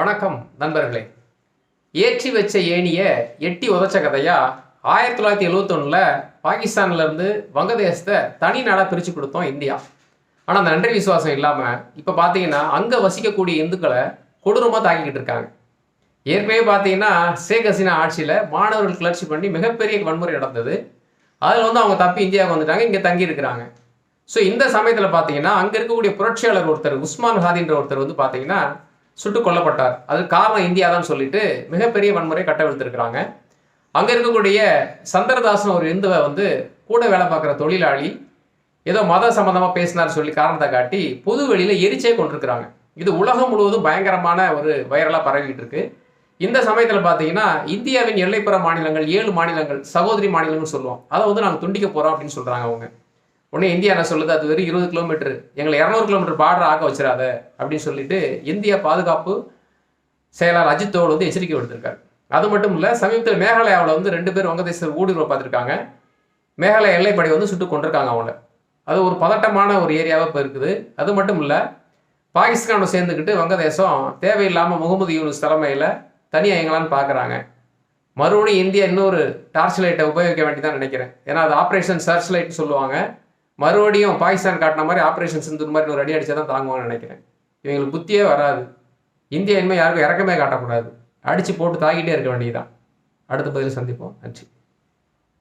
வணக்கம் நண்பர்களே. ஏற்றி வச்ச ஏணிய எட்டி உதச்ச கதையா ஆயிரத்தி தொள்ளாயிரத்தி எழுவத்தொன்னில் பாகிஸ்தான்லேருந்து வங்கதேசத்தை தனி நாடாக பிரித்து கொடுத்தோம் இந்தியா. ஆனால் அந்த நன்றி விசுவாசம் இல்லாமல் இப்போ பார்த்தீங்கன்னா அங்கே வசிக்கக்கூடிய இந்துக்களை கொடூரமாக தாக்கிக்கிட்டு இருக்காங்க. ஏற்கனவே பார்த்தீங்கன்னா ஷேக் ஹசீனா ஆட்சியில் மாணவர்கள் கிளர்ச்சி பண்ணி மிகப்பெரிய வன்முறை நடந்தது. அதில் வந்து அவங்க தப்பி இந்தியாவுக்கு வந்துட்டாங்க இங்கே தங்கி இருக்கிறாங்க. ஸோ இந்த சமயத்தில் பார்த்தீங்கன்னா அங்கே இருக்கக்கூடிய புரட்சியாளர் ஒருத்தர் உஸ்மான் ஹாதின்ற ஒருத்தர் வந்து பார்த்தீங்கன்னா சுட்டுக் கொல்லப்பட்டார். அதுக்கு காரணம் இந்தியா தான் சொல்லிட்டு மிகப்பெரிய வன்முறை கட்டவிழ்த்திருக்கிறாங்க அங்கே இருக்கக்கூடிய சந்திரதாசன் ஒரு இந்துவை வந்து கூட வேலை பார்க்குற தொழிலாளி ஏதோ மத சம்மந்தமாக பேசினார் சொல்லி காரணத்தை காட்டி பொது வெளியில் எரிச்சே கொண்டிருக்கிறாங்க. இது உலகம் முழுவதும் பயங்கரமான ஒரு வைரலாக பரவிட்டு இருக்கு. இந்த சமயத்தில் பார்த்தீங்கன்னா இந்தியாவின் எல்லைப்புற மாநிலங்கள் ஏழு மாநிலங்கள் சகோதரி மாநிலங்கள்னு சொல்லுவோம். அதை வந்து நாங்கள் துண்டிக்க போகிறோம் அப்படின்னு சொல்கிறாங்க அவங்க. உடனே இந்தியா என்ன சொல்லுது? அது வெறும் இருபது கிலோமீட்டர் எங்களை இரநூறு கிலோமீட்டர் பார்டர் ஆக்க வச்சிடாத அப்படின்னு சொல்லிட்டு இந்தியா பாதுகாப்பு செயலாளர் அஜித் தோல் வந்து எச்சரிக்கை விடுத்திருக்காரு. அது மட்டும் இல்லை சமீபத்தில் மேகாலயாவில் வந்து ரெண்டு பேர் வங்கதேச ஊடுருவ பார்த்துருக்காங்க. மேகாலய எல்லைப்படை வந்து சுட்டு கொண்டிருக்காங்க அவங்கள. அது ஒரு பதட்டமான ஒரு ஏரியாவாக இப்போ இருக்குது அது மட்டும் இல்லை பாகிஸ்தானோட சேர்ந்துக்கிட்டு வங்கதேசம் தேவையில்லாமல் முகமது யூனுஸ் தலைமையில் தனியாக எங்களான்னு பார்க்குறாங்க மறுபடியும் இந்தியா இன்னொரு டார்ச் லைட்டை உபயோகிக்க வேண்டியதான் நினைக்கிறேன். ஏன்னா அது ஆப்ரேஷன் சர்ச் லைட் சொல்லுவாங்க. மறுபடியும் பாகிஸ்தான் காட்டின மாதிரி ஆப்ரேஷன் சிந்து மாதிரி ஒரு அடி அடிச்சா தான் தாங்குவாங்கன்னு நினைக்கிறேன். இவங்களுக்கு புத்தியே வராது. இந்தியா இனிமேல் யாருக்கும் இறக்கமே காட்டக்கூடாது. அடித்து போட்டு தாக்கிட்டே இருக்க வேண்டியதுதான். அடுத்த பதில் சந்திப்போம். நன்றி.